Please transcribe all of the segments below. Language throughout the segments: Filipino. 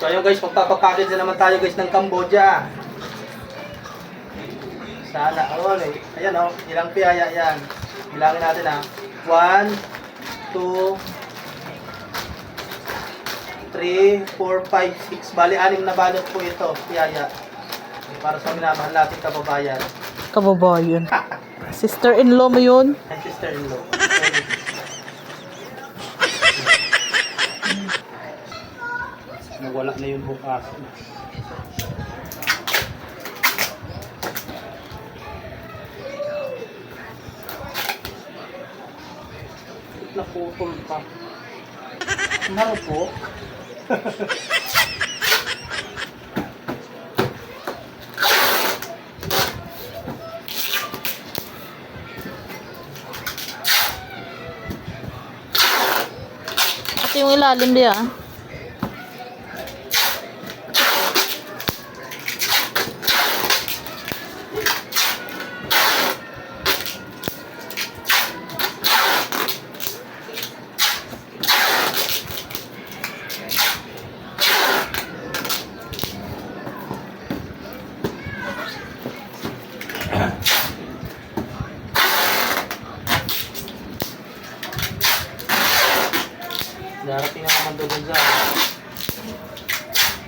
So ayun guys, magpapapackage na naman tayo guys ng Cambodia. Sana all eh. Ayan oh, ilang piyaya yan. Bilangin natin ha. 1, 2, 3, 4, 5, 6. Bali, anim na balot po ito, piyaya. Para sa minamahal natin kababayan. Kababayan. Sister-in-law mo yun? And sister-in-law. na yung bukas. Naputol pa. Marupok. At yung ilalim diya. Darating na naman doon sa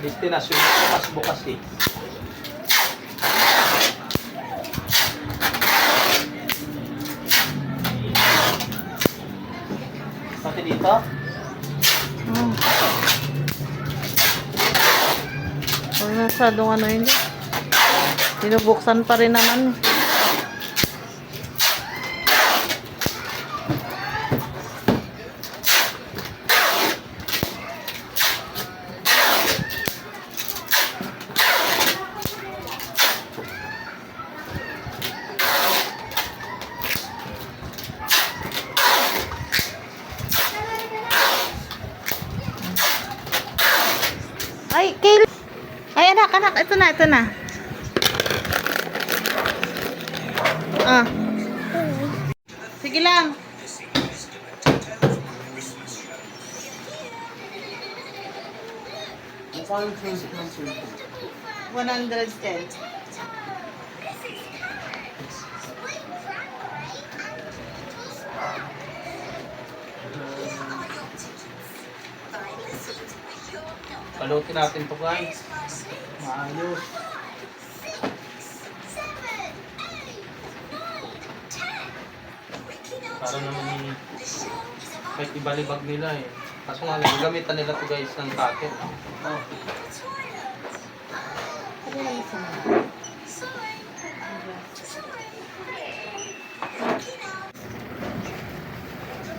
destinasyon bukas-bukas eh. Pati dito? Oh. Huwag masyadong ano yun. Binubuksan pa rin naman. Ay, Kayl! Ay, anak, anak. Ito na, ito na. Ah. Sige lang. Mukha yung transit ng surgery. Palutin natin to guys. Maayos. Para naman kahit ibalibag nila eh. Kaso nga gagamitan nila to guys ng cutter. Oh.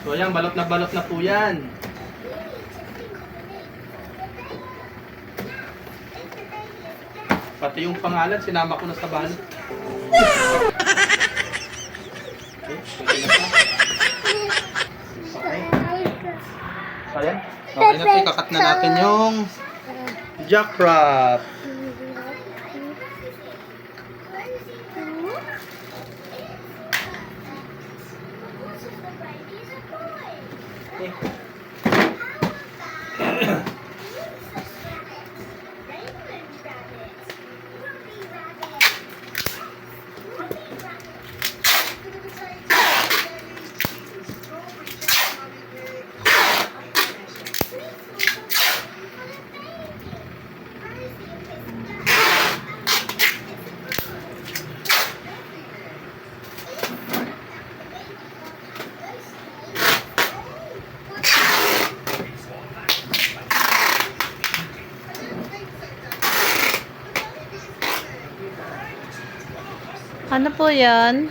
So ayan, balot na balot na po yan. Pati yung pangalan, sinama ko na sa. So, ayan. Okay na po, ikakat na natin yung jackrabbit. Okay. Ano po yan?